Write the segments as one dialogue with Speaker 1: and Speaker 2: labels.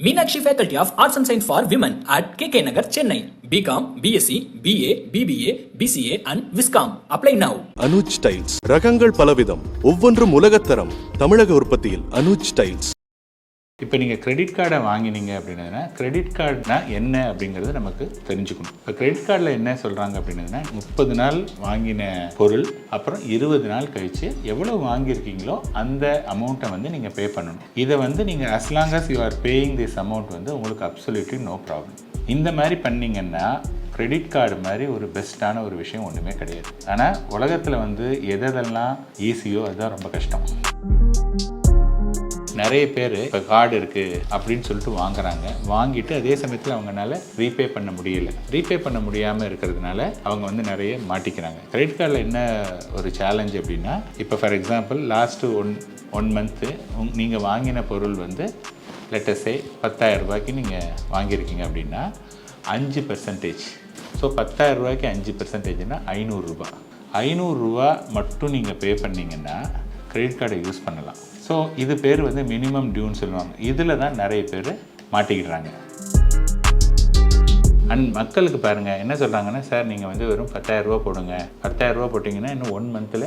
Speaker 1: Meenakshi faculty of arts and science for women at K K Nagar Chennai BCom BSc BA BBA BCA and viscom apply now
Speaker 2: Anuj styles ரகங்கள் பலவிதம் ஒவ்வொன்றும் உலகத்தரம் தமிழக உற்பத்தியில் Anuj styles
Speaker 3: இப்போ நீங்கள் credit கார்டை வாங்கினீங்க அப்படின்னதுன்னா கிரெடிட் கார்டுனா என்ன அப்படிங்கிறது நமக்கு தெரிஞ்சுக்கணும். இப்போ கிரெடிட் கார்டில் என்ன சொல்கிறாங்க அப்படின்னதுன்னா முப்பது நாள் வாங்கின பொருள் அப்புறம் இருபது நாள் கழித்து எவ்வளோ வாங்கியிருக்கீங்களோ அந்த அமௌண்ட்டை வந்து நீங்கள் பே பண்ணணும். இதை வந்து நீங்கள் as long as you are paying this amount வந்து உங்களுக்கு அப்சல்யூட்லி நோ ப்ராப்ளம் இந்த மாதிரி பண்ணிங்கன்னா கிரெடிட் கார்டு மாதிரி ஒரு பெஸ்ட்டான ஒரு விஷயம் ஒன்றுமே கிடையாது. ஆனால் உலகத்தில் வந்து எதெல்லாம் ஈஸியோ அதுதான் ரொம்ப கஷ்டம். நிறைய பேர் இப்போ கார்டு இருக்குது அப்படின்னு சொல்லிட்டு வாங்குறாங்க. வாங்கிட்டு அதே சமயத்தில் அவங்கனால ரீபே பண்ண முடியல. ரீபே பண்ண முடியாமல் இருக்கிறதுனால அவங்க வந்து நிறைய மாட்டிக்கிறாங்க. கிரெடிட் கார்டில் என்ன ஒரு சேலஞ்ச் அப்படின்னா இப்போ for example last one one month நீங்கள் வாங்கின பொருள் வந்து லெட்டஸே பத்தாயிரம் ரூபாய்க்கு நீங்கள் வாங்கியிருக்கீங்க அப்படின்னா அஞ்சு பர்சன்டேஜ் ஸோ பத்தாயிரம் ரூபாய்க்கு அஞ்சு பர்சன்டேஜ்னா ஐநூறுரூபா ஐநூறுரூவா மட்டும் நீங்கள் பே பண்ணீங்கன்னா கிரெடிட் கார்டை யூஸ் பண்ணலாம். ஸோ இது பேர் வந்து மினிமம் டியூன்னு சொல்லுவாங்க. இதில் தான் நிறைய பேர் மாட்டிக்கிடுறாங்க. அண்ட் மக்களுக்கு பாருங்கள் என்ன சொல்கிறாங்கன்னா சார் நீங்கள் வந்து வெறும் பத்தாயிரரூபா போடுங்க. பத்தாயிரரூபா போட்டிங்கன்னா இன்னும் ஒன் மந்தில்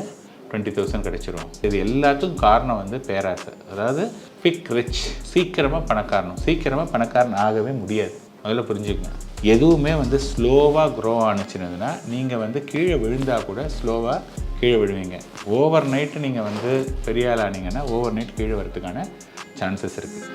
Speaker 3: டுவெண்ட்டி தௌசண்ட் கிடச்சிரும். இது எல்லாத்துக்கும் காரணம் வந்து பேராசை. அதாவது பிக் ரிச் சீக்கிரமாக பணக்காரணும் சீக்கிரமாக பணக்காரன் ஆகவே முடியாது. முதல்ல புரிஞ்சுக்கங்க. எதுவுமே வந்து ஸ்லோவாக க்ரோ ஆணுச்சுனதுன்னா நீங்கள் வந்து கீழே விழுந்தால் கூட ஸ்லோவாக கீழே விழுவீங்க. ஓவர் நைட்டு நீங்கள் வந்து பெரிய ஆள் ஆனீங்கன்னா ஓவர் நைட் கீழே வரதுக்கான சான்சஸ் இருக்குது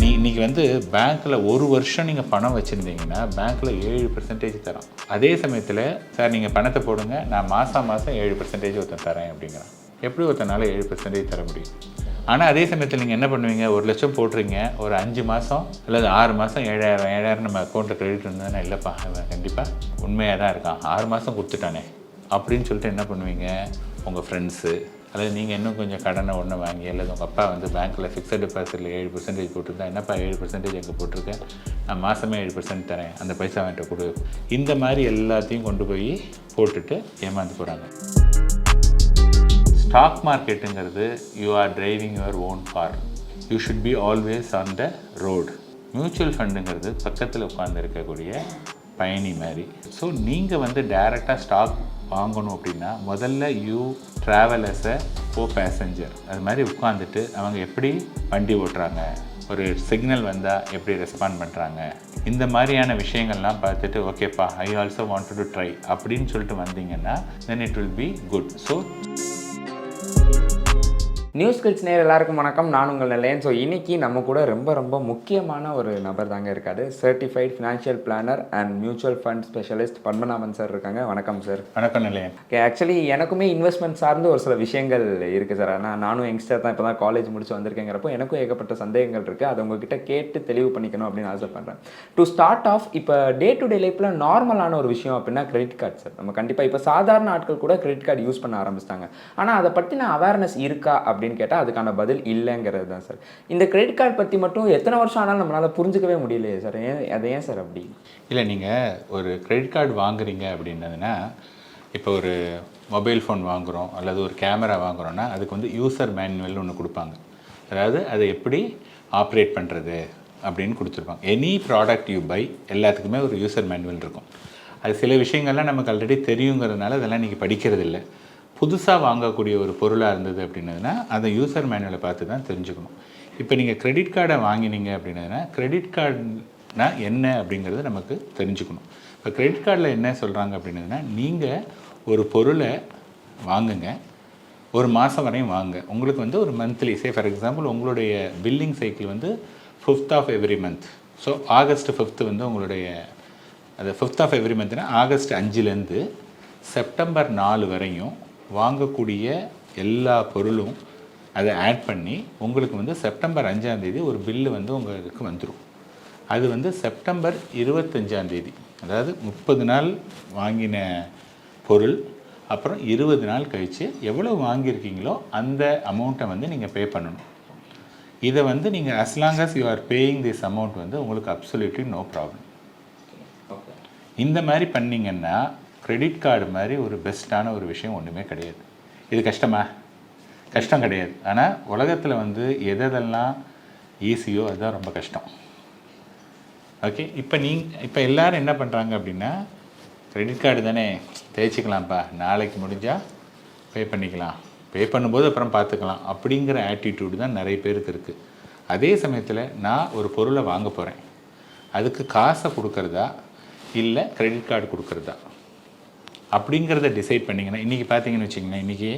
Speaker 3: நீ இன்னைக்கு வந்து பேங்க்கில் ஒரு வருஷம் நீங்கள் பணம் வச்சுருந்தீங்கன்னா பேங்க்கில் ஏழு பர்சன்டேஜ் தரோம் அதே சமயத்தில் சார் நீங்கள் பணத்தை போடுங்க நான் மாதம் மாதம் ஏழு பர்சன்டேஜ் ஒருத்தன் தரேன் அப்படிங்கிறான். எப்படி ஒருத்தனால ஏழு பர்சன்டேஜ் தர முடியும்? ஆனால் அதே சமயத்தில் நீங்கள் என்ன பண்ணுவீங்க? ஒரு லட்சம் போட்டுறீங்க ஒரு அஞ்சு மாதம் அல்லது ஆறு மாதம் ஏழாயிரம் ஏழாயிரம் நம்ம அக்கௌண்ட்டில் கிரெடிட் இருந்ததுன்னா இல்லைப்பா அவன் கண்டிப்பாக உண்மையாக தான் இருக்கான். ஆறு மாதம் கொடுத்துட்டானே. அப்படின்னு சொல்லிட்டு என்ன பண்ணுவீங்க? உங்கள் ஃப்ரெண்ட்ஸு அல்லது நீங்கள் இன்னும் கொஞ்சம் கடனை ஒன்று வாங்கி அல்லது உங்கள் அப்பா வந்து பேங்க்கில் ஃபிக்ஸட் டெபாசிட்டில் ஏழு பர்சன்டேஜ் போட்டிருந்தா என்னப்பா ஏழு பர்சன்டேஜ் எங்கே போட்டிருக்கேன் நான் மாதமே ஏழு பர்சன்ட் தரேன். அந்த பைசா அவன்கிட்ட கொடு. இந்த மாதிரி எல்லாத்தையும் கொண்டு போய் போட்டுட்டு ஏமாந்து போகிறாங்க stock மார்க்கெட்டுங்கிறது you are driving your own car you should be always on the road mutual ஃபண்டுங்கிறது பக்கத்தில் உட்காந்து இருக்கக்கூடிய பயணி மாதிரி. ஸோ நீங்கள் வந்து டைரெக்டாக ஸ்டாக் வாங்கணும் அப்படின்னா முதல்ல you travel as a co passenger அது மாதிரி உட்காந்துட்டு அவங்க எப்படி வண்டி ஓட்டுறாங்க? ஒரு சிக்னல் வந்தால் எப்படி ரெஸ்பாண்ட் பண்ணுறாங்க இந்த மாதிரியான விஷயங்கள்லாம் பார்த்துட்டு ஓகேப்பா I also want to try அப்படின்னு சொல்லிட்டு வந்தீங்கன்னா then it will be good so
Speaker 4: news kids near எல்லாருக்கும் வணக்கம். நான் உங்கள் நிலையன் ஸோ இன்னைக்கு நம்ம கூட ரொம்ப ரொம்ப முக்கியமான ஒரு நபர் தாங்க இருக்காரு. Certified financial planner and mutual fund specialist Padmanabhan sir இருக்காங்க. வணக்கம் சார்
Speaker 3: வணக்கம் நிலையன்
Speaker 4: ஓகே ஆக்சுவலி எனக்குமே இன்வெஸ்ட்மெண்ட் சார்ந்து ஒரு சில விஷயங்கள் இருக்குது சார் ஆனால் நானும் யங்ஸ்டர் தான் இப்போ தான் காலேஜ் முடிச்சு வந்திருக்கேங்கிறப்போ எனக்கும் ஏகப்பட்ட சந்தேகங்கள் இருக்குது அதை உங்ககிட்ட கேட்டு தெளிவு பண்ணிக்கணும் அப்படின்னு ஆசைப்பட்றேன். டு ஸ்டார்ட் ஆஃப் இப்போ டே டு டே லைஃப்பில் நார்மலான ஒரு விஷயம் அப்படின்னா கிரெடிட் கார்டு சார் நம்ம கண்டிப்பாக இப்போ சாதாரண ஆட்கள் கூட கிரெடிட் கார்டு யூஸ் பண்ண ஆரம்பிச்சிட்டாங்க. ஆனால் அதை பற்றின அவேர்னஸ் இருக்கா அப்படின்னு அப்படின்னு கேட்டால் அதுக்கான பதில் இல்லைங்கிறது தான் சார். இந்த கிரெடிட் கார்டு பற்றி மட்டும் எத்தனை வருஷம் ஆனாலும் நம்மளால் புரிஞ்சுக்கவே முடியலையே சார். ஏன் அதை ஏன் சார் அப்படி?
Speaker 3: இல்லை நீங்கள் ஒரு கிரெடிட் கார்டு வாங்குறீங்க அப்படின்னதுன்னா இப்போ ஒரு மொபைல் ஃபோன் வாங்குகிறோம் அல்லது ஒரு கேமரா வாங்குகிறோன்னா அதுக்கு வந்து யூசர் மேனுவல்னு ஒன்று கொடுப்பாங்க. அதாவது அதை எப்படி ஆப்ரேட் பண்ணுறது அப்படின்னு கொடுத்துருப்பாங்க. எனி ப்ராடக்ட் யூ பை எல்லாத்துக்குமே ஒரு யூசர் மேனுவல் இருக்கும். அது சில விஷயங்கள்லாம் நமக்கு ஆல்ரெடி தெரியுங்கிறதுனால அதெல்லாம் நீங்கள் படிக்கிறது இல்லை புதுசாக வாங்கக்கூடிய ஒரு பொருளாக இருந்தது அப்படின்னதுன்னா அதை யூசர் மேனுவலை பார்த்து தான் தெரிஞ்சுக்கணும். இப்போ நீங்கள் கிரெடிட் கார்டை வாங்கினீங்க அப்படின்னதுன்னா கிரெடிட் கார்டுனா என்ன அப்படிங்கிறத நமக்கு தெரிஞ்சுக்கணும். இப்போ கிரெடிட் கார்டில் என்ன சொல்கிறாங்க அப்படின்னதுன்னா நீங்கள் ஒரு பொருளை வாங்குங்க ஒரு மாதம் வரையும் வாங்க. உங்களுக்கு வந்து ஒரு மந்த்லி சே ஃபார் எக்ஸாம்பிள் உங்களுடைய பில்லிங் சைக்கிள் வந்து fifth of every month so August fifth வந்து உங்களுடைய அது ஃபிஃப்த் ஆஃப் எவ்ரி மந்த்னா ஆகஸ்ட் அஞ்சுலேருந்து செப்டம்பர் நாலு வரையும் வாங்கக்கூடிய எல்லா பொருளும் அதை ஆட் பண்ணி உங்களுக்கு வந்து செப்டம்பர் அஞ்சாம் தேதி ஒரு பில்லு வந்து உங்களுக்கு வந்துடும் அது வந்து செப்டம்பர் இருபத்தஞ்சாம் தேதி. அதாவது முப்பது நாள் வாங்கின பொருள் அப்புறம் இருபது நாள் கழித்து எவ்வளோ வாங்கியிருக்கீங்களோ அந்த அமௌண்ட்டை வந்து நீங்கள் பே பண்ணணும். இதை வந்து நீங்கள் as long as you are paying this amount வந்து உங்களுக்கு அப்சல்யூட்லி நோ ப்ராப்ளம் இந்த மாதிரி பண்ணீங்கன்னா கிரெடிட் கார்டு மாதிரி ஒரு பெஸ்ட்டான ஒரு விஷயம் ஒன்றுமே கிடையாது. இது கஷ்டமா? கஷ்டம் கிடையாது. ஆனால் உலகத்தில் வந்து எதெல்லாம் ஈஸியோ அதுதான் ரொம்ப கஷ்டம். ஓகே? இப்போ நீ இப்போ எல்லாரும் என்ன பண்ணுறாங்க அப்படின்னா கிரெடிட் கார்டு தானே தேய்ச்சிக்கலாம்ப்பா. நாளைக்கு முடிஞ்சால் பே பண்ணிக்கலாம். பே பண்ணும்போது அப்புறம் பார்த்துக்கலாம் அப்படிங்கிற ஆட்டிடியூடு தான் நிறைய பேருக்கு இருக்குது அதே சமயத்தில் நான் ஒரு பொருளை வாங்க போகிறேன் அதுக்கு காசை கொடுக்குறதா? இல்லை கிரெடிட் கார்டு கொடுக்கறதா? அப்படிங்கிறத டிசைட் பண்ணிங்கன்னா இன்றைக்கி பார்த்தீங்கன்னு வச்சிங்கன்னா இன்றைக்கி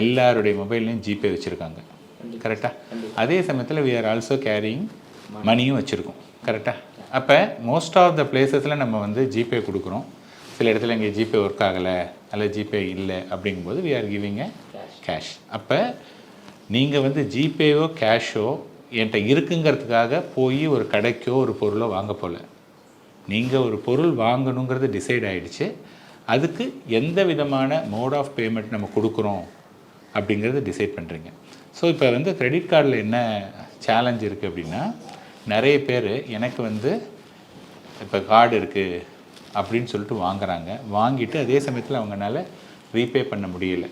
Speaker 3: எல்லாருடைய மொபைல்லையும் ஜிபே வச்சுருக்காங்க. கரெக்டாக அதே சமயத்தில் வி ஆர் ஆல்சோ கேரிங் மணியும் வச்சுருக்கோம். கரெக்டாக அப்போ மோஸ்ட் ஆஃப் த பிளேசஸில் நம்ம வந்து ஜிபே கொடுக்குறோம். சில இடத்துல இங்கே ஜிபே ஒர்க் ஆகலை அல்ல ஜிபே இல்லை அப்படிங்கும்போது we are giving a cash அப்போ நீங்கள் வந்து ஜிபேவோ கேஷோ என்கிட்ட இருக்குங்கிறதுக்காக போய் ஒரு கடைக்கோ ஒரு பொருளோ வாங்க போகல நீங்கள் ஒரு பொருள் வாங்கணுங்கிறது டிசைட் ஆயிடுச்சு. அதுக்கு எந்த விதமான மோட் ஆஃப் பேமெண்ட் நம்ம கொடுக்குறோம் அப்படிங்கிறத டிசைட் பண்ணுறீங்க ஸோ இப்போ வந்து கிரெடிட் கார்டில் என்ன சேலஞ்ச் இருக்குது அப்படின்னா நிறைய பேர் எனக்கு வந்து இப்போ கார்டு இருக்குது அப்படின்னு சொல்லிட்டு வாங்குறாங்க. வாங்கிட்டு அதே சமயத்தில் அவங்களால ரீபே பண்ண முடியல.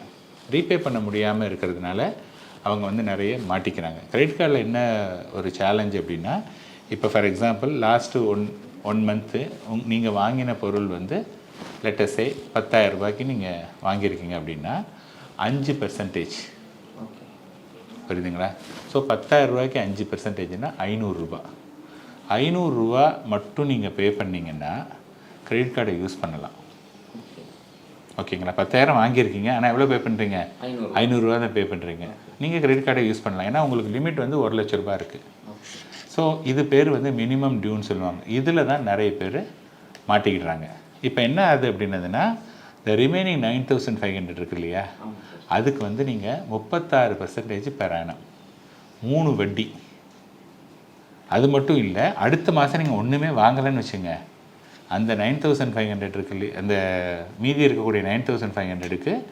Speaker 3: ரீபே பண்ண முடியாமல் இருக்கிறதுனால அவங்க வந்து நிறைய மாட்டிக்கிறாங்க. கிரெடிட் கார்டில் என்ன ஒரு சேலஞ்ச் அப்படின்னா இப்போ for example last one one month உங் நீங்கள் வாங்கின பொருள் வந்து லெட்டஸே பத்தாயிரம் ரூபாய்க்கு நீங்கள் வாங்கியிருக்கீங்க அப்படின்னா அஞ்சு பெர்சன்டேஜ் புரியுதுங்களா? ஸோ பத்தாயிரம் ரூபாய்க்கு அஞ்சு பெர்சன்டேஜ்னா ஐநூறுரூபா ஐநூறுரூவா மட்டும் நீங்கள் பே பண்ணீங்கன்னா கிரெடிட் கார்டை யூஸ் பண்ணலாம். ஓகேங்களா பத்தாயிரம் வாங்கியிருக்கீங்க ஆனால் எவ்வளோ பே பண்ணுறீங்க ஐநூறுரூவா தான் பே பண்ணுறீங்க நீங்கள் கிரெடிட் கார்டை யூஸ் பண்ணலாம். ஏன்னா உங்களுக்கு லிமிட் வந்து ஒரு லட்ச ரூபாய் இருக்குது ஸோ இது பேர் வந்து மினிமம் டியூன்னு சொல்லுவாங்க. இதில் தான் நிறைய பேர் மாட்டிக்கிடுறாங்க. இப்போ என்ன ஆகுது அப்படின்னதுன்னா இந்த remaining nine thousand five hundred இருக்கு இல்லையா? அதுக்கு வந்து நீங்கள் முப்பத்தாறு பர்சன்டேஜ் பெறானம் மூணு வட்டி. அது மட்டும் இல்லை அடுத்த மாதம் நீங்கள் ஒன்றுமே வாங்கலைன்னு வச்சுங்க. அந்த நைன் தௌசண்ட் ஃபைவ் ஹண்ட்ரட் இருக்கு இல்லையா அந்த மீதி இருக்கக்கூடிய நைன் தௌசண்ட் ஃபைவ் ஹண்ட்ரடுக்கு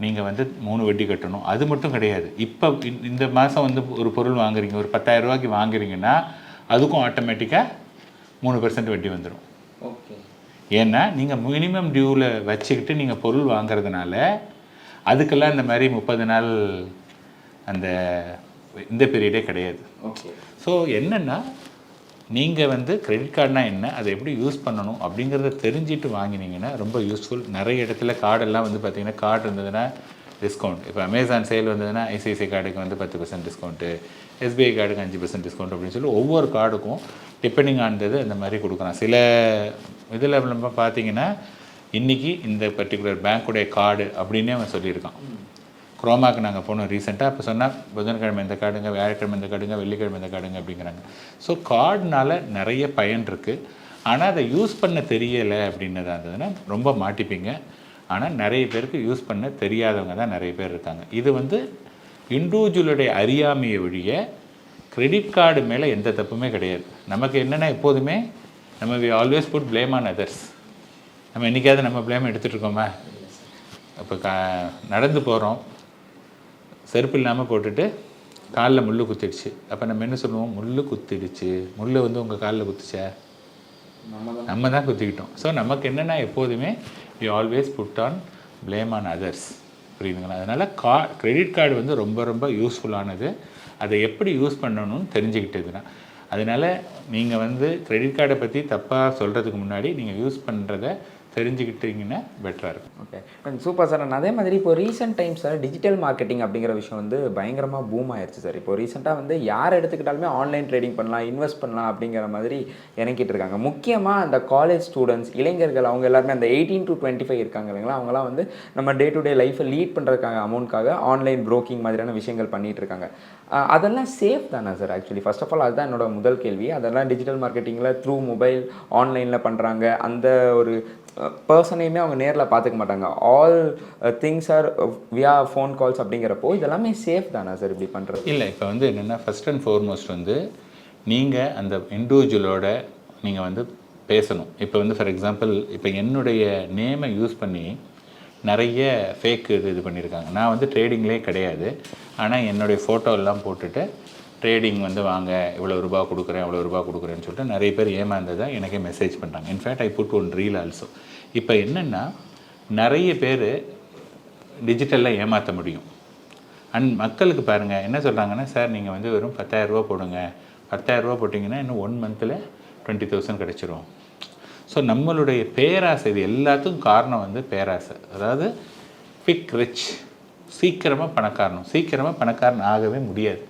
Speaker 3: நீங்கள் வந்து மூணு வட்டி கட்டணும். அது மட்டும் கிடையாது. இப்போ இந்த- இந்த மாதம் வந்து ஒரு பொருள் வாங்குறீங்க ஒரு 10000 ரூபாய்க்கு வாங்குறீங்கன்னா அதுக்கும் ஆட்டோமேட்டிக்காக மூணு பர்சன்ட் வட்டி வந்துடும்
Speaker 4: ஓகே
Speaker 3: ஏன்னா நீங்கள் மினிமம் டியூவில் வச்சுக்கிட்டு நீங்கள் பொருள் வாங்குறதுனால அதுக்கெல்லாம் இந்த மாதிரி முப்பது நாள் அந்த இந்த பீரியடே கிடையாது.
Speaker 4: ஓகே
Speaker 3: ஸோ என்னென்னா நீங்கள் வந்து கிரெடிட் கார்டுனா என்ன அதை எப்படி யூஸ் பண்ணணும் அப்படிங்கிறத தெரிஞ்சுட்டு வாங்கினீங்கன்னா ரொம்ப யூஸ்ஃபுல் நிறைய இடத்துல கார்டெல்லாம் வந்து பார்த்தீங்கன்னா கார்டு இருந்ததுன்னா டிஸ்கவுண்ட் இப்போ அமேசான் சேல் வந்ததுன்னா ஐசிஐசிஐ கார்டுக்கு வந்து பத்து பர்சன்ட் டிஸ்கவுண்ட்டு எஸ்பிஐ கார்டுக்கு அஞ்சு பர்சன்ட் டிஸ்கவுண்ட் அப்படின்னு சொல்லி ஒவ்வொரு கார்டுக்கும் டிபெண்டிங் ஆனது அந்த மாதிரி கொடுக்குறான். சில இதில் நம்ம பார்த்தீங்கன்னா இன்றைக்கி இந்த பர்டிகுலர் பேங்க்குடைய கார்டு அப்படின்னே அவன் சொல்லியிருக்கான். குரோமாக்கு நாங்கள் போனோம் ரீசெண்டாக அப்போ சொன்னால் புதன்கிழமை இந்த கார்டுங்க வியாழக்கிழமை இந்த கார்டுங்க வெள்ளிக்கிழமை இந்த கார்டுங்க அப்படிங்கிறாங்க. ஸோ கார்டுனால நிறைய பயன் இருக்குது ஆனால் அதை யூஸ் பண்ண தெரியலை அப்படின்னதாக இருந்ததுன்னா ரொம்ப மாட்டிப்பீங்க. ஆனால் நிறைய பேருக்கு யூஸ் பண்ண தெரியாதவங்க தான் நிறைய பேர் இருக்காங்க. இது வந்து இண்டிவிஜுவலுடைய அறியாமையை ஒழிய கிரெடிட் கார்டு மேலே எந்த தப்புமே கிடையாது. நமக்கு என்னென்னா எப்போதுமே நம்ம we always put blame on others நம்ம என்றைக்காவது நம்ம பிளேம் எடுத்துகிட்டு இருக்கோமா இப்போ கா நடந்து போகிறோம் செருப்பு இல்லாமல் போட்டுட்டு காலில் முள் குத்திடுச்சு. அப்போ நம்ம என்ன சொல்லுவோம்? முள் குத்திடுச்சு. முள் வந்து உங்கள் காலில் குத்துச்சா? நம்ம தான் குத்திக்கிட்டோம். ஸோ நமக்கு என்னென்னா எப்போதுமே we always put on blame on others புரியுதுங்களா? அதனால் கா கிரெடிட் கார்டு வந்து ரொம்ப ரொம்ப யூஸ்ஃபுல்லானது அதை எப்படி யூஸ் பண்ணணும்னு தெரிஞ்சுக்கிட்டதுன்னா அதனால் நீங்கள் வந்து கிரெடிட் கார்டை பற்றி தப்பாக சொல்கிறதுக்கு முன்னாடி நீங்கள் யூஸ் பண்ணுறத தெரிஞ்சுக்கிட்டீங்கன்னா பெட்டராக இருக்கும்.
Speaker 4: ஓகே சூப்பர் சார் நான் அதே மாதிரி இப்போ recent time sir digital marketing அப்படிங்கிற விஷயம் வந்து பயங்கரமாக பூம் ஆயிடுச்சு சார் இப்போ ரீசெண்டாக வந்து யார் எடுத்துக்கிட்டாலுமே ஆன்லைன் ட்ரேடிங் பண்ணலாம் இன்வெஸ்ட் பண்ணலாம் அப்படிங்கிற மாதிரி இறங்கிட்டு இருக்காங்க. முக்கியமாக அந்த காலேஜ் ஸ்டூடெண்ட்ஸ் இளைஞர்கள் அவங்க எல்லாருமே அந்த எயிட்டீன் டு டுவெண்ட்டி ஃபைவ் இருக்காங்க இல்லைங்களா? அவங்களாம் வந்து நம்ம டே டு டே லைஃப்பை லீட் பண்ணுறதுக்காக அமௌண்ட்காக ஆன்லைன் ப்ரோக்கிங் மாதிரியான விஷயங்கள் பண்ணிகிட்டு இருக்காங்க. அதெல்லாம் சேஃப் தானே sir actually first of all அதுதான் என்னோட முதல் கேள்வி. அதெல்லாம் டிஜிட்டல் மார்க்கெட்டிங்கில் த்ரூ மொபைல் ஆன்லைனில் பண்ணுறாங்க அந்த ஒரு பர்சனையுமே அவங்க நேரில் பார்த்துக்க மாட்டாங்க. All things are via phone calls அப்படிங்கிறப்போ இதெல்லாமே சேஃப் தானா சார் இப்படி பண்ணுறது
Speaker 3: இல்லை இப்போ வந்து என்னென்னா ஃபஸ்ட் அண்ட் ஃபார்மோஸ்ட் வந்து நீங்கள் அந்த இண்டிவிஜுவலோட நீங்கள் வந்து பேசணும். இப்போ வந்து ஃபார் எக்ஸாம்பிள் இப்போ என்னுடைய நேமை யூஸ் பண்ணி நிறைய ஃபேக் இது இது பண்ணியிருக்காங்க நான் வந்து ட்ரேடிங்லேயே கிடையாது. ஆனால் என்னுடைய ஃபோட்டோ எல்லாம் போட்டுட்டு ட்ரேடிங் வந்து வாங்க இவ்வளோ ரூபா கொடுக்குறேன் இவ்வளோ ரூபா கொடுக்குறேன்னு சொல்லிட்டு நிறைய பேர் ஏமாந்ததை எனக்கே மெசேஜ் பண்ணுறாங்க in fact I put one reel also இப்போ என்னென்னா நிறைய பேர் டிஜிட்டலில் ஏமாற்ற முடியும். அண்ட் மக்களுக்கு பாருங்கள் என்ன சொல்கிறாங்கன்னா சார் நீங்கள் வந்து வெறும் பத்தாயிரரூபா போடுங்க. பத்தாயிரரூபா போட்டிங்கன்னா இன்னும் ஒன் மந்தில் டுவெண்ட்டி தௌசண்ட் கிடச்சிரும். ஸோ நம்மளுடைய பேராசை இது எல்லாத்துக்கும் காரணம் வந்து பேராசை. அதாவது குவிக் ரிச் சீக்கிரமாக பணக்காரனும். சீக்கிரமாக பணக்காரன் ஆகவே முடியாது.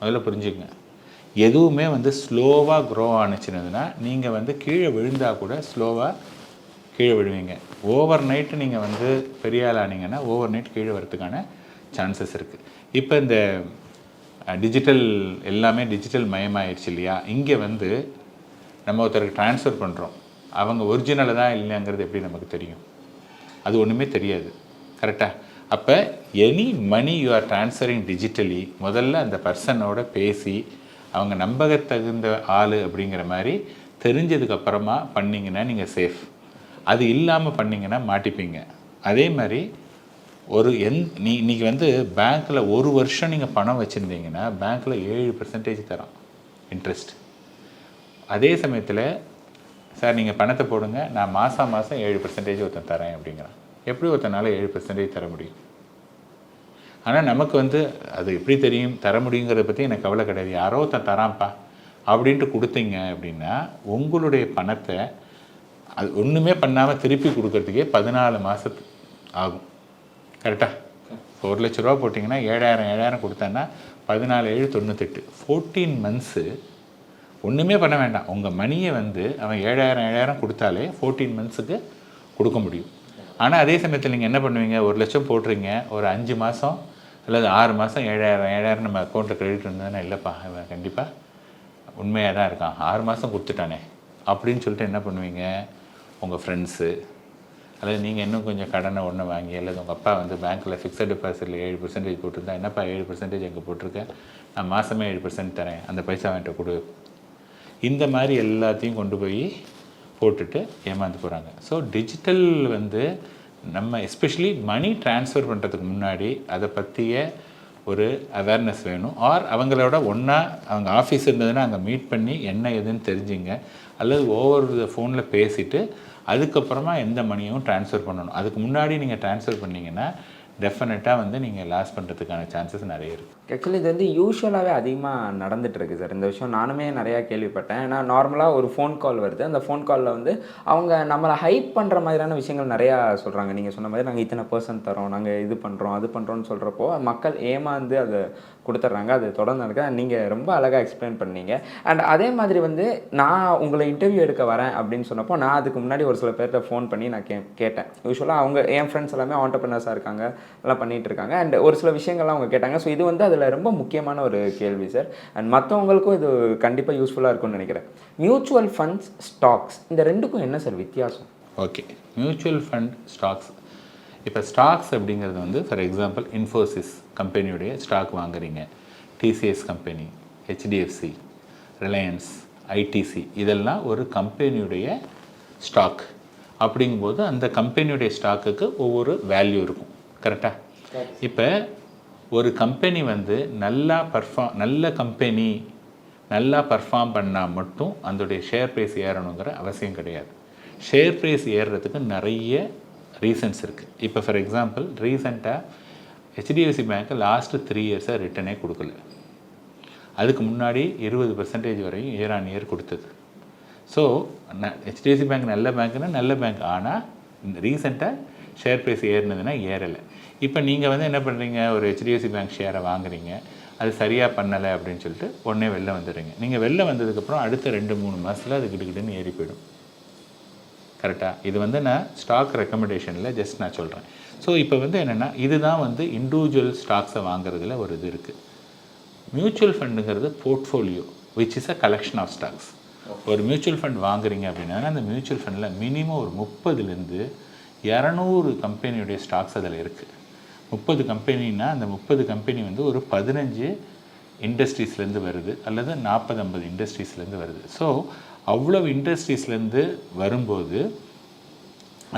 Speaker 3: முதல்ல புரிஞ்சுக்கங்க. எதுவுமே வந்து ஸ்லோவாக க்ரோ ஆணுச்சுனதுன்னா நீங்கள் வந்து கீழே விழுந்தால் கூட ஸ்லோவாக கீழே விழுவீங்க. ஓவர் நைட்டு நீங்கள் வந்து பெரிய ஆள் ஆனீங்கன்னா ஓவர் நைட் கீழே வரதுக்கான சான்சஸ் இருக்குது இப்போ இந்த டிஜிட்டல் எல்லாமே டிஜிட்டல் மயமாயிடுச்சு இல்லையா? இங்கே வந்து நம்ம ஒருத்தருக்கு ட்ரான்ஸ்ஃபர் பண்ணுறோம் அவங்க ஒரிஜினலாக தான் இல்லைங்கிறது எப்படி நமக்கு தெரியும்? அது ஒன்றுமே தெரியாது. கரெக்டாக அப்போ any money you are transferring digitally முதல்ல அந்த பர்சனோட பேசி அவங்க நம்பகத்தகுந்த ஆள் அப்படிங்கிற மாதிரி தெரிஞ்சதுக்கப்புறமா பண்ணிங்கன்னா நீங்கள் சேஃப் அது இல்லாமல் பண்ணிங்கன்னா மாட்டிப்பீங்க. அதே மாதிரி ஒரு எந் நீ இன்றைக்கி வந்து பேங்க்கில் ஒரு வருஷம் நீங்கள் பணம் வச்சுருந்தீங்கன்னா பேங்க்கில் ஏழு பர்சன்டேஜ் தரோம் இன்ட்ரெஸ்ட் அதே சமயத்தில் சார் நீங்கள் பணத்தை போடுங்க நான் மாதம் மாதம் ஏழு பர்சன்டேஜ் ஒருத்தன் தரேன் அப்படிங்கிறான். எப்படி ஒருத்தனால ஏழு பெர்சன்டேஜ் தர முடியும்? ஆனால் நமக்கு வந்து அது எப்படி தெரியும்? தர முடியுங்கிறத பற்றி எனக்கு கவலை கிடையாது. யாரோ ஒருத்தன் தரான்ப்பா அப்படின்ட்டு கொடுத்தீங்க அப்படின்னா உங்களுடைய பணத்தை அது ஒன்றுமே பண்ணாமல் திருப்பி கொடுக்கறதுக்கே பதினாலு மாதத்து ஆகும். கரெக்டாக ஒரு லட்ச ரூபா போட்டிங்கன்னா ஏழாயிரம் ஏழாயிரம் கொடுத்தேன்னா பதினாலு ஏழு தொண்ணூத்தெட்டு. ஃபோர்டீன் மந்த்ஸு ஒன்றுமே பண்ண வேண்டாம். உங்கள் மணியை வந்து அவன் ஏழாயிரம் ஏழாயிரம் கொடுத்தாலே ஃபோர்டீன் மந்த்ஸுக்கு கொடுக்க முடியும். ஆனால் அதே சமயத்தில் நீங்கள் என்ன பண்ணுவீங்க? ஒரு லட்சம் போட்டுறீங்க ஒரு அஞ்சு மாதம் அல்லது ஆறு மாதம் ஏழாயிரம் ஏழாயிரம் நம்ம அக்கௌண்ட்டில் கிரெடிட் இருந்ததுன்னா இல்லைப்பா இவன் கண்டிப்பாக உண்மையாக தான் இருக்கான். ஆறு மாதம் கொடுத்துட்டானே. அப்படின்னு சொல்லிட்டு என்ன பண்ணுவீங்க? உங்கள் ஃப்ரெண்ட்ஸு அல்லது நீங்கள் இன்னும் கொஞ்சம் கடனை ஒன்று வாங்கி அல்லது உங்கள் அப்பா வந்து பேங்க்கில் ஃபிக்ஸட் டெபாசிட்டில் ஏழு பர்சன்டேஜ் போட்டிருந்தா என்னப்பா ஏழு பர்சன்டேஜ் எங்கே போட்டிருக்கேன் நான் மாதமே ஏழு பர்சன்ட் தரேன். அந்த பைசா வாங்கிட்ட கொடு. இந்த மாதிரி எல்லாத்தையும் கொண்டு போய் போட்டுட்டு ஏமாந்து போகிறாங்க ஸோ டிஜிட்டல் வந்து நம்ம எஸ்பெஷலி மணி ட்ரான்ஸ்ஃபர் பண்ணுறதுக்கு முன்னாடி அதை பற்றிய ஒரு அவேர்னஸ் வேணும். ஆர் அவங்களோட ஒன்றா அவங்க ஆஃபீஸ் இருந்ததுன்னா அங்கே மீட் பண்ணி என்ன ஏதுன்னு தெரிஞ்சுங்க. அல்லது ஓவர் ஃபோனில் பேசிவிட்டு அதுக்கப்புறமா எந்த மணியும் ட்ரான்ஸ்ஃபர் பண்ணணும். அதுக்கு முன்னாடி நீங்கள் ட்ரான்ஸ்ஃபர் பண்ணீங்கன்னா டெஃபினட்டாக வந்து நீங்கள் லாஸ் பண்ணுறதுக்கான சான்சஸ் நிறைய இருக்குது
Speaker 4: ஆக்சுவலி இது வந்து யூஸ்வலாகவே அதிகமாக நடந்துகிட்ருக்கு சார் இந்த விஷயம் நானுமே நிறையா கேள்விப்பட்டேன். ஏன்னா நார்மலாக ஒரு ஃபோன் கால் வருது. அந்த ஃபோன் காலில் வந்து அவங்க நம்மளை ஹைப் பண்ணுற மாதிரியான விஷயங்கள் நிறையா சொல்கிறாங்க நீங்கள் சொன்ன மாதிரி நாங்கள் இத்தனை பர்சன்ட் தரோம் நாங்கள் இது பண்ணுறோம் அது பண்ணுறோம்னு சொல்கிறப்போ மக்கள் ஏமாந்து அதை கொடுத்துட்றாங்க. அது தொடர்ந்து நடக்குது. நீங்கள் ரொம்ப அழகாக எக்ஸ்பிளைன் பண்ணீங்க. அண்ட் அதே மாதிரி வந்து நான் உங்களை இன்டர்வியூ எடுக்க வரேன் அப்படின்னு சொன்னப்போ நான் அதுக்கு முன்னாடி ஒரு சில பேர்கிட்ட ஃபோன் பண்ணி நான் கே கேட்டேன். யூஸ்வலாக அவங்க என் ஃப்ரெண்ட்ஸ் எல்லாமே ஆண்டர்பிரினர்ஸாக இருக்காங்க. எல்லாம் பண்ணிகிட்டு இருக்காங்க. அண்ட் ஒரு சில விஷயங்கள்லாம் அவங்க கேட்டாங்க. ஸோ இது வந்து அது அதில் ரொம்ப முக்கியமான ஒரு கேள்வி சார் அண்ட் மற்றவங்களுக்கும் இது கண்டிப்பாக யூஸ்ஃபுல்லாக இருக்கும்னு நினைக்கிறேன். மியூச்சுவல் ஃபண்ட்ஸ் ஸ்டாக்ஸ் இந்த ரெண்டுக்கும் என்ன சார் வித்தியாசம்?
Speaker 3: ஓகே மியூச்சுவல் ஃபண்ட் ஸ்டாக்ஸ் இப்போ ஸ்டாக்ஸ் அப்படிங்கிறது வந்து ஃபார் எக்ஸாம்பிள் இன்ஃபோசிஸ் கம்பெனியுடைய ஸ்டாக் வாங்குறீங்க. TCS company HDFC Reliance ITC இதெல்லாம் ஒரு கம்பெனியுடைய ஸ்டாக் அப்படிங்கும்போது அந்த கம்பெனியுடைய ஸ்டாக்குக்கு ஒவ்வொரு வேல்யூ இருக்கும். கரெக்டாக இப்போ ஒரு கம்பெனி வந்து நல்லா பர்ஃபார்ம் நல்ல கம்பெனி நல்லா பர்ஃபார்ம் பண்ணால் மட்டும் அதோடைய ஷேர் ப்ரைஸ் ஏறணுங்கிற அவசியம் கிடையாது. ஷேர் ப்ரைஸ் ஏறுறதுக்கு நிறைய ரீசன்ஸ் இருக்குது இப்போ ஃபார் எக்ஸாம்பிள் ரீசெண்டாக ஹெச்டிஎஃப்சி பேங்க்கு லாஸ்ட்டு த்ரீ இயர்ஸாக ரிட்டனே கொடுக்கல. அதுக்கு முன்னாடி இருபது பர்சன்டேஜ் வரையும் இயர் ஆன் இயர் கொடுத்தது. ஸோ ந ஹெச்டிஎஃப்சி பேங்க் நல்ல பேங்க்னா நல்ல பேங்க் ஆனால் ரீசெண்டாக ஷேர் ப்ரைஸ் ஏறினதுன்னா ஏறலை. இப்போ நீங்கள் வந்து என்ன பண்ணுறீங்க ஒரு ஹெச்டிஎஃப்சி பேங்க் ஷேரை வாங்குறீங்க. அது சரியாக பண்ணலை அப்படின்னு சொல்லிட்டு உடனே வெளில வந்துடுறீங்க. நீங்கள் வெளில வந்ததுக்கப்புறம் அடுத்த ரெண்டு மூணு மாதத்தில் அது கிடுகிடுன்னு ஏறி போயிடும். கரெக்டாக இது வந்து நான் ஸ்டாக் ரெக்கமெண்டேஷனில் ஜஸ்ட் நான் சொல்கிறேன் ஸோ இப்போ வந்து என்னென்னா இதுதான் வந்து இண்டிவிஜுவல் ஸ்டாக்ஸை வாங்குறதுல ஒரு இது இருக்குது mutual ஃபண்டுங்கிறது portfolio which is a collection of stocks ஒரு மியூச்சுவல் ஃபண்ட் வாங்குறீங்க அப்படின்னா அந்த மியூச்சுவல் ஃபண்டில் மினிமம் ஒரு முப்பதுலேருந்து இரநூறு கம்பெனியுடைய ஸ்டாக்ஸ் அதில் இருக்குது முப்பது கம்பெனின்னா அந்த முப்பது கம்பெனி வந்து ஒரு பதினஞ்சு இண்டஸ்ட்ரீஸ்லேருந்து வருது அல்லது நாற்பது ஐம்பது இண்டஸ்ட்ரீஸ்லேருந்து வருது. ஸோ அவ்வளோ இண்டஸ்ட்ரீஸ்லேருந்து வரும்போது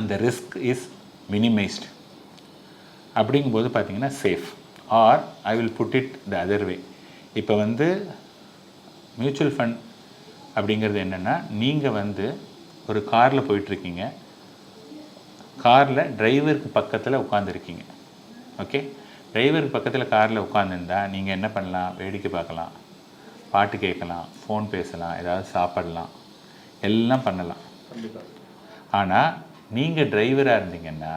Speaker 3: அந்த ரிஸ்க் இஸ் மினிமைஸ்ட். அப்படிங்கும்போது பார்த்திங்கன்னா safe. Or I will put it the other way இப்போ வந்து மியூச்சுவல் ஃபண்ட் அப்படிங்கிறது என்னென்னா நீங்கள் வந்து ஒரு காரில் போயிட்டுருக்கீங்க காரில் டிரைவருக்கு பக்கத்தில் உட்காந்துருக்கீங்க ஓகே? டிரைவர் பக்கத்தில் காரில் உட்காந்துருந்தா நீங்கள் என்ன பண்ணலாம்? வேடிக்கை பார்க்கலாம். பாட்டு கேட்கலாம். ஃபோன் பேசலாம். ஏதாவது சாப்பிடலாம். எல்லாம் பண்ணலாம். ஆனால் நீங்கள் டிரைவராக இருந்தீங்கன்னா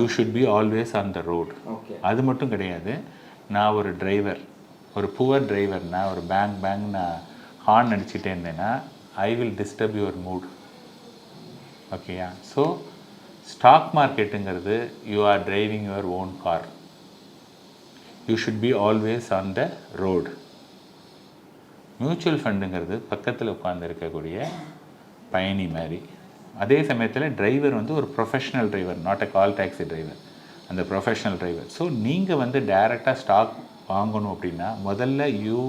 Speaker 3: you should be always on the road அது மட்டும் கிடையாது. நான் ஒரு டிரைவர். ஒரு புவர் டிரைவர்னா ஒரு பேங்க் பேங்க் நான் ஹார்ன் அடிச்சுட்டே இருந்தேன்னா I will disturb your mood ஓகேயா? So stock மார்க்கெட்டுங்கிறது you are driving your own car you should be always on the road mutual ஃபண்டுங்கிறது பக்கத்தில் உட்கார்ந்து இருக்கக்கூடிய பயணி மாதிரி. அதே சமயத்தில் டிரைவர் வந்து ஒரு professional driver not a call taxi driver அந்த ப்ரொஃபஷனல் டிரைவர் ஸோ நீங்கள் வந்து டைரெக்டாக ஸ்டாக் வாங்கணும் அப்படின்னா முதல்ல you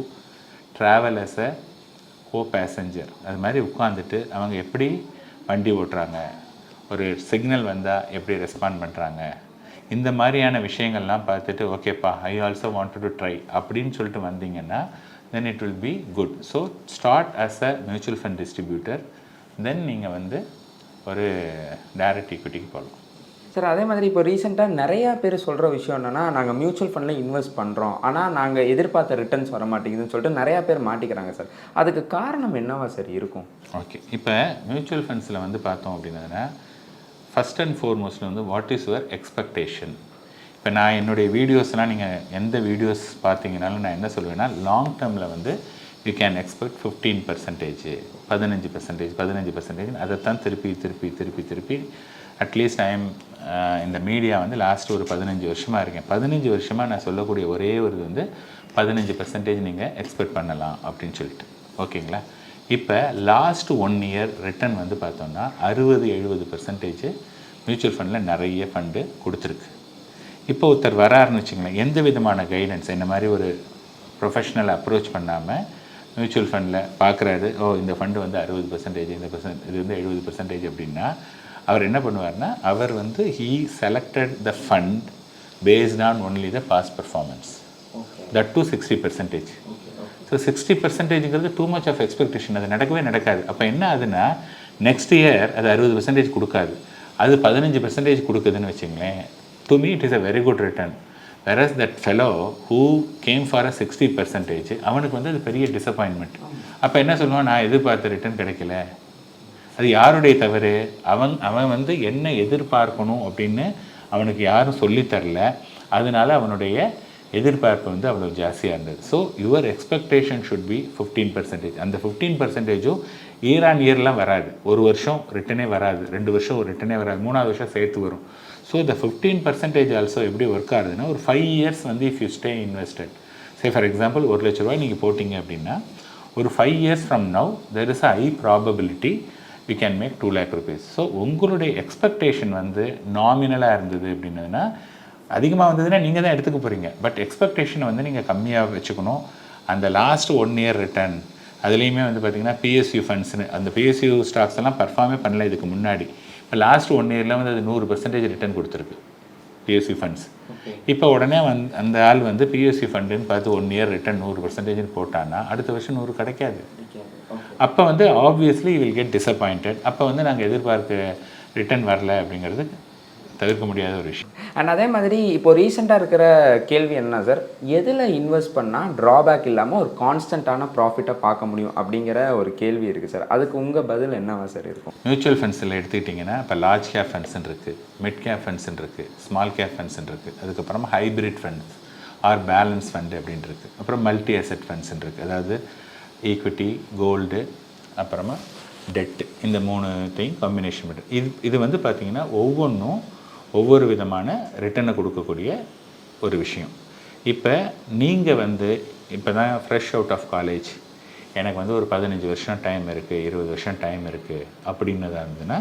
Speaker 3: travel as a co passenger அது மாதிரி உட்காந்துட்டு அவங்க எப்படி வண்டி ஓட்டுறாங்க? ஒரு சிக்னல் வந்தால் எப்படி ரெஸ்பாண்ட் பண்ணுறாங்க இந்த மாதிரியான விஷயங்கள்லாம் பார்த்துட்டு ஓகேப்பா I also wanted to try அப்படின்னு சொல்லிட்டு வந்தீங்கன்னா then it will be good so start as a mutual fund distributor then நீங்கள் வந்து ஒரு டைரக்ட் ஈக்விட்டிக்கு போகலாம்.
Speaker 4: சார் அதே மாதிரி இப்போ ரீசெண்டாக நிறையா பேர் சொல்கிற விஷயம் என்னென்னா நாங்கள் மியூச்சுவல் ஃபண்டில் இன்வெஸ்ட் பண்ணுறோம் ஆனால் நாங்கள் எதிர்பார்த்த ரிட்டர்ன்ஸ் வர மாட்டேங்குதுன்னு சொல்லிட்டு நிறையா பேர் மாட்டிக்கிறாங்க சார் அதுக்கு காரணம் என்னவா சார் இருக்கும்?
Speaker 3: ஓகே இப்போ மியூச்சுவல் ஃபண்ட்ஸில் வந்து பார்த்தோம் அப்படின்னா ஃபஸ்ட் அண்ட் ஃபோர்மோஸ்ட் வந்து வாட் இஸ் யுவர் எக்ஸ்பெக்டேஷன் இப்போ நான் என்னுடைய வீடியோஸ்லாம் நீங்கள் எந்த வீடியோஸ் பார்த்தீங்கனாலும் நான் என்ன சொல்லுவேன்னா லாங் டேர்மில் வந்து you can expect fifteen percentage பதினஞ்சு பர்சன்டேஜ் பதினஞ்சு பர்சன்டேஜ் அதைத்தான் திருப்பி திருப்பி திருப்பி திருப்பி அட்லீஸ்ட் ஐ எம் இந்த மீடியா வந்து லாஸ்ட் ஒரு பதினஞ்சு வருஷமாக இருக்கேன். பதினஞ்சு வருஷமாக நான் சொல்லக்கூடிய ஒரே ஒரு இது வந்து பதினஞ்சு பர்சன்டேஜ் நீங்கள் எக்ஸ்பெக்ட் பண்ணலாம் அப்படின்னு சொல்லிட்டு. ஓகேங்களா? இப்போ லாஸ்ட் ஒன் இயர் ரிட்டர்ன் வந்து பார்த்தோம்னா அறுபது எழுபது பர்சன்டேஜ் மியூச்சுவல் ஃபண்டில் நிறைய ஃபண்டு கொடுத்துருக்கு. இப்போ ஒருத்தர் வராருன்னு வச்சுங்களேன் எந்த விதமான கைடன்ஸ் இந்த மாதிரி ஒரு ப்ரொஃபஷனல் அப்ரோச் பண்ணாமல் மியூச்சுவல் ஃபண்டில் பார்க்குறாரு ஓ இந்த ஃபண்டு வந்து அறுபது பர்சன்டேஜ் இந்த பர்சன்ட் இது வந்து எழுபது பர்சன்டேஜ் அப்படின்னா அவர் என்ன பண்ணுவார்னா அவர் வந்து he selected the fund based on only the past performance that to sixty percentage so sixty பர்சன்டேஜ்ங்கிறது too much of expectation அது நடக்கவே நடக்காது. அப்போ என்ன ஆகுதுன்னா நெக்ஸ்ட் இயர் அது அறுபது பர்சன்டேஜ் கொடுக்காது. அது பதினஞ்சு பர்சன்டேஜ் கொடுக்குதுன்னு வச்சுங்களேன். To me it is a very good return versus that fellow who came for a sixty percentage அவனுக்கு வந்து அது பெரிய டிசப்பாயின்மெண்ட் அப்போ என்ன சொல்லுவான்? நான் எதிர்பார்த்த ரிட்டர்ன் கிடைக்கல. அது யாருடைய தவறு? அவன் அவன் வந்து என்ன எதிர்பார்க்கணும் அப்படின்னு அவனுக்கு யாரும் சொல்லித் தரல. அதனால அவனுடைய எதிர்பார்ப்பு வந்து அவ்வளோ ஜாஸ்தியாக இருந்தது. So your expectation should be fifteen percentage அந்த ஃபிஃப்டீன் பர்சன்டேஜும் இயர் ஆன் இயர்லாம் வராது. ஒரு வருஷம் ரிட்டனே வராது. ரெண்டு வருஷம் ஒரு ரிட்டனே வராது. மூணாவது வருஷம் சேர்த்து வரும். ஸோ இந்த ஃபிஃப்டீன் பர்சன்டேஜ் ஆல்சோ எப்படி ஒர்க் ஆகுதுன்னா ஒரு ஃபைவ் இயர்ஸ் வந்து if you stay invested say for example ஒரு லட்ச ரூபாய் நீங்கள் போட்டிங்க அப்படின்னா ஒரு five years from now there is a high probability we can make two lakh rupees so உங்களுடைய எக்ஸ்பெக்டேஷன் வந்து நாமினலாக இருந்தது அப்படின்னதுன்னா அதிகமாக வந்ததுன்னா நீங்கள் தான் எடுத்துக்க போகிறீங்க பட் எக்ஸ்பெக்டேஷனை வந்து நீங்கள் கம்மியாக வச்சுக்கணும். அந்த லாஸ்ட் ஒன் இயர் ரிட்டர்ன் அதுலேயுமே வந்து பார்த்தீங்கன்னா பிஎஸ்யூ ஃபண்ட்ஸ்னு அந்த பிஎஸ்யூ ஸ்டாக்ஸ் எல்லாம் பர்ஃபார்மே பண்ணல இதுக்கு முன்னாடி. இப்போ லாஸ்ட் ஒன் இயரில் வந்து அது நூறு பர்சன்டேஜ் ரிட்டர்ன் கொடுத்துருக்கு பிஎஸ்சி ஃபண்ட்ஸ் இப்போ உடனே வந் அந்த ஆள் வந்து பிஎஸ்சி ஃபண்டுன்னு பார்த்து ஒன் இயர் ரிட்டர்ன் நூறு பர்சன்டேஜ்னு போட்டான்னா அடுத்த வருஷம் நூறு கிடைக்காது. அப்போ வந்து ஆப்வியஸ்லி வில் கெட் டிசப்பாயிண்டட் அப்போ வந்து நாங்கள் எதிர்பார்க்க ரிட்டர்ன் வரல அப்படிங்கிறது தவிர்க்க முடியாத ஒரு விஷயம்.
Speaker 4: அண்ட் அதே மாதிரி இப்போ ரீசெண்டாக இருக்கிற கேள்வி என்ன சார் எதில் இன்வெஸ்ட் பண்ணால் ட்ராபேக் இல்லாமல் ஒரு கான்ஸ்டண்ட்டான ப்ராஃபிட்டை பார்க்க முடியும் அப்படிங்கிற ஒரு கேள்வி இருக்குது சார் அதுக்கு உங்கள் பதில் என்னவா சார் இருக்கும்?
Speaker 3: மியூச்சுவல் ஃபண்ட்ஸில் எடுத்துக்கிட்டிங்கன்னா இப்போ லார்ஜ் கேப் ஃபண்ட்ஸ்ன்னு இருக்குது மிட் கேப் ஃபண்ட்ஸ்ன்னு இருக்குது ஸ்மால் கேப் ஃபண்ட்ஸ்ன்னு இருக்குது அதுக்கப்புறமா hybrid funds or balance fund அப்படின்னு இருக்குது அப்புறம் மல்டி அசெட் ஃபண்ட்ஸ்ன்னு இருக்குது அதாவது ஈக்விட்டி கோல்டு அப்புறமா டெட்டு இந்த மூணுத்தையும் காம்பினேஷன் பண்ணுறது இது இது வந்து பார்த்திங்கன்னா ஒவ்வொன்றும் ஒவ்வொரு விதமான ரிட்டனை கொடுக்கக்கூடிய ஒரு விஷயம். இப்போ நீங்கள் வந்து இப்போ தான் ஃப்ரெஷ் அவுட் ஆஃப் காலேஜ் எனக்கு வந்து ஒரு பதினஞ்சு வருஷம் டைம் இருக்குது இருபது வருஷம் டைம் இருக்குது அப்படின்னதாக இருந்ததுன்னா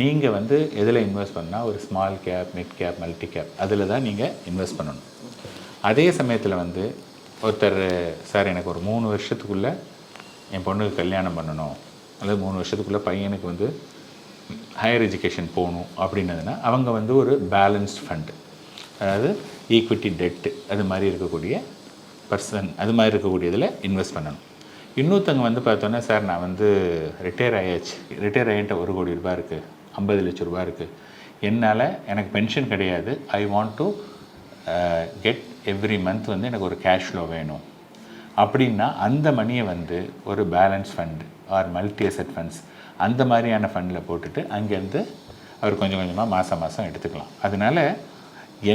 Speaker 3: நீங்கள் வந்து எதில் இன்வெஸ்ட் பண்ணால் ஒரு small cap mid cap multi cap அதில் தான் நீங்கள் இன்வெஸ்ட் பண்ணணும். அதே சமயத்தில் வந்து ஒருத்தர் சார் எனக்கு ஒரு மூணு வருஷத்துக்குள்ளே என் பொண்ணுக்கு கல்யாணம் பண்ணணும். அல்லது மூணு வருஷத்துக்குள்ளே பையனுக்கு வந்து ஹையர் எஜுகேஷன் போகணும் அப்படின்னதுன்னா அவங்க வந்து ஒரு பேலன்ஸ்ட் ஃபண்டு அதாவது ஈக்விட்டி டெட்டு அது மாதிரி இருக்கக்கூடிய பர்சன் அது மாதிரி இருக்கக்கூடியதில் இன்வெஸ்ட் பண்ணணும். இன்னொருத்தவங்க வந்து பார்த்தோன்னா சார் நான் வந்து ரிட்டையர் ஆயாச்சு. ரிட்டையர் ஆகிட்ட ஒரு கோடி ரூபாய் இருக்குது ஐம்பது லட்ச ரூபா இருக்குது என்னால் எனக்கு பென்ஷன் கிடையாது. I want to get every month வந்து எனக்கு ஒரு கேஷ் ஃப்ளோ வேணும். அப்படின்னா அந்த மணியை வந்து ஒரு balance fund or multi asset funds அந்த மாதிரியான ஃபண்டில் போட்டுட்டு அங்கேருந்து அவர் கொஞ்சம் கொஞ்சமாக மாதம் மாதம் எடுத்துக்கலாம். அதனால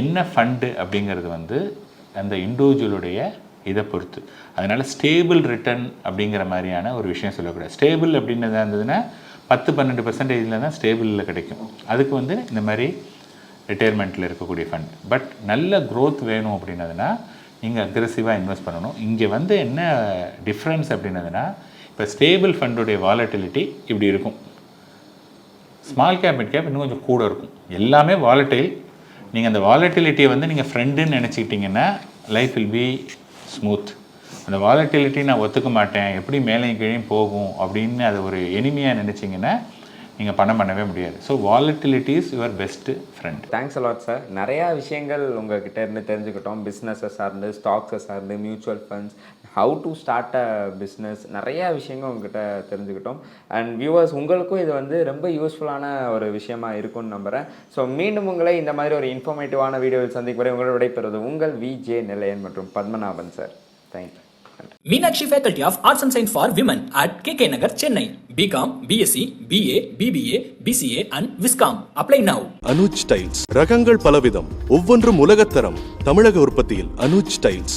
Speaker 3: என்ன ஃபண்டு அப்படிங்கிறது வந்து அந்த இண்டிவிஜுவலுடைய இதை பொறுத்து. அதனால் ஸ்டேபிள் ரிட்டர்ன் அப்படிங்கிற மாதிரியான ஒரு விஷயம் சொல்லக்கூடாது. ஸ்டேபிள் அப்படின்னதாக இருந்ததுன்னா பத்து பன்னெண்டு பர்சன்டேஜில் தான் ஸ்டேபிளில் கிடைக்கும். அதுக்கு வந்து இந்த மாதிரி ரிட்டையர்மெண்ட்டில் இருக்கக்கூடிய ஃபண்ட் பட் நல்ல க்ரோத் வேணும் அப்படின்னதுன்னா நீங்கள் அக்ரெசிவாக இன்வெஸ்ட் பண்ணணும். இங்கே வந்து என்ன டிஃப்ரென்ஸ் அப்படின்னதுன்னா இப்போ ஸ்டேபிள் ஃபண்டுடைய வாலட்டிலிட்டி இப்படி இருக்கும். ஸ்மால் கேப் மிட் கேப் இன்னும் கொஞ்சம் கூட இருக்கும். எல்லாமே வாலட்டைல் நீங்கள் அந்த வாலட்டிலிட்டியை வந்து நீங்கள் ஃப்ரெண்டுன்னு நினச்சிக்கிட்டிங்கன்னா லைஃப் வில் பி ஸ்மூத் அந்த வாலட்டிலிட்டி நான் ஒத்துக்க மாட்டேன். எப்படி மேலையும் கீழேயும் போகும் அப்படின்னு அதை ஒரு எளிமையாக நினச்சிங்கன்னா நீங்கள் பணம் பண்ணவே முடியாது. So volatility is your best friend
Speaker 4: thanks a lot sir நிறையா விஷயங்கள் உங்ககிட்ட இருந்து தெரிஞ்சுக்கிட்டோம். பிஸ்னஸை சார்ந்து ஸ்டாக்ஸை சார்ந்து mutual funds how to start a business நிறையா விஷயங்கள் உங்ககிட்ட தெரிஞ்சுக்கிட்டோம் அண்ட் வியூவர்ஸ் உங்களுக்கும் இது வந்து ரொம்ப யூஸ்ஃபுல்லான ஒரு விஷயமா இருக்கும்னு நம்புகிறேன் ஸோ மீண்டும் உங்களை இந்த மாதிரி ஒரு இன்ஃபர்மேட்டிவான வீடியோவில் சந்திக்கும் வரை உங்களோட விடைபெறுவது உங்கள் வி ஜே நிலையன் மற்றும் Padmanabhan sir thank you
Speaker 1: Meenakshi Faculty of Arts and Science for Women at KK Nagar, Chennai. BCom, BSc, BA, BBA, BCA and Viscom. Apply now.
Speaker 2: Anuj tiles ரகங்கள் பலவிதம் ஒவ்வொன்றும் உலகத்தரம் தமிழக உற்பத்தியில் அனுஜ் டைல்ஸ்